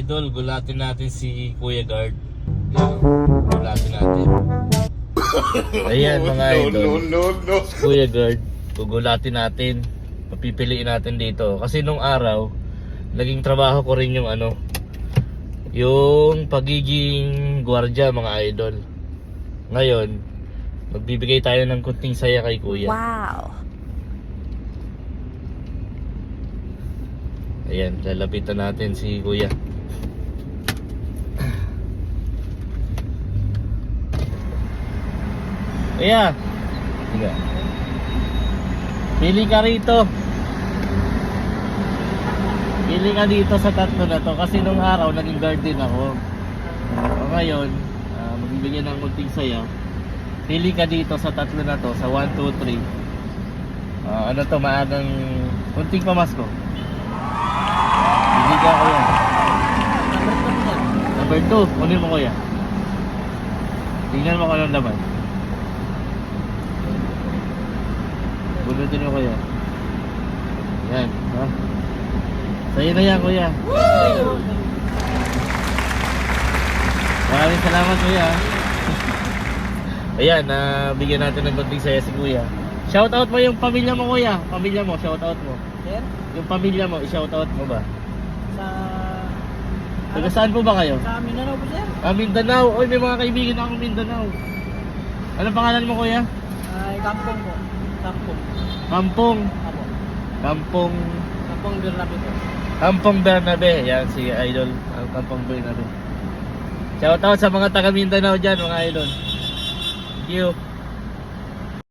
idol, gulatin natin si Kuya Guard. Yan, Gulatin natin. Ayan mga idol. no, no. Si Kuya Guard, gugulatin natin. Papipiliin natin dito. Kasi nung araw, naging trabaho ko rin yung ano, yung pagiging gwardiya mga idol. Ngayon, magbibigay tayo ng kunting saya kay Kuya. Wow. Ayan, lalapitan natin si Kuya. Kuya! Sige. Pili ka rito. Pili ka dito sa tatlo na to kasi nung araw naging guard din ako. O ngayon, ah, magbibigyan ng kunting saya. Pili ka dito sa tatlo na to, sa 1, 2, 3. Ah, ano to, maagang kunting pamasko. Hindi ka ko yan. Number 2, kunin mo kuya. Tingnan mo kung anong laman. Bunutin mo kuya. Yan, ha? Sa'yo na yan kuya. Maraming salamat kuya. Ayan, na bigyan natin ng konting saya si kuya. Shoutout mo yung pamilya mo kuya. Pamilya mo, shoutout mo. Sir, Yung pamilya mo, i-shoutout mo ba? sa... Taga saan po ba kayo? Sa amin na raw po, sir. Ah, Mindanao. Oy, may mga kaibigan akong Mindanao. Anong pangalan mo, kuya? Ay, kampong po. Kampong. Kampong. Apo. Kampong. Kampong Bernabe po. Kampong Bernabe. Yan, si Idol. Ang Kampong Bernabe. Shoutout sa mga taga Mindanao dyan, mga Idol. Thank you.